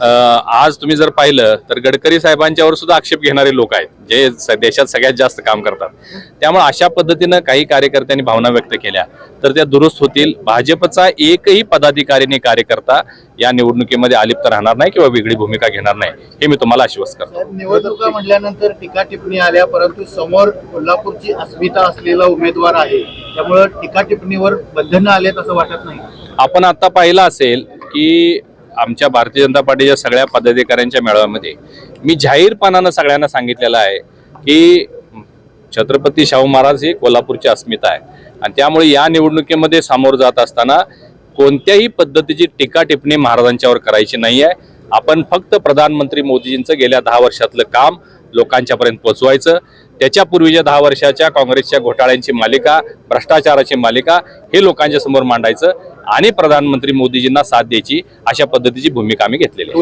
आज तुम्ही जर पाहिलं तर गडकरी साहेबांच्यावर सुद्धा आक्षेप घेणारे लोक आहेत जे देशात सगळ्यात जास्त काम करतात. त्यामुळे अशा पद्धतीनं काही कार्यकर्त्यांनी भावना व्यक्त केल्या. तर त्या दुरुस्त होतील. भाजपचा एकही पदाधिकारीने कार्यकर्ता या निवडणुकीमध्ये अलिप्त राहणार नाही किंवा वेगळी भूमिका घेणार नाही हे मी तुम्हाला आश्वस्त करतो. निवडणुका म्हटल्यानंतर टीका टिप्पणी आल्या परंतु समोर कोल्हापूरची अस्मिता असलेला उमेदवार आहे. त्यामुळं टीका टिप्पणीवर बंधनं आलेत असं वाटत नाही. आपण आता पाहिलं असेल की आमच्या भारतीय जनता पार्टीच्या सगळ्या पदाधिकाऱ्यांच्या मेळाव्यामध्ये मी जाहीरपणानं सगळ्यांना सांगितलेलं आहे की छत्रपती शाहू महाराज ही कोल्हापूरची अस्मिता आहे आणि त्यामुळे या निवडणुकीमध्ये सामोरं जात असताना कोणत्याही पद्धतीची टीका टिप्पणी महाराजांच्यावर करायची नाही आहे. आपण फक्त प्रधानमंत्री मोदीजींचं गेल्या दहा वर्षातलं काम लोकांच्यापर्यंत पोहोचवायचं त्याच्यापूर्वीच्या दहा वर्षाच्या काँग्रेसच्या घोटाळ्यांची मालिका भ्रष्टाचाराची मालिका हे लोकांच्या समोर मांडायचं. आणि प्रधानमंत्री मोदीजींना साथ द्यायची अशा पद्धतीची भूमिका आम्ही घेतलेली आहे.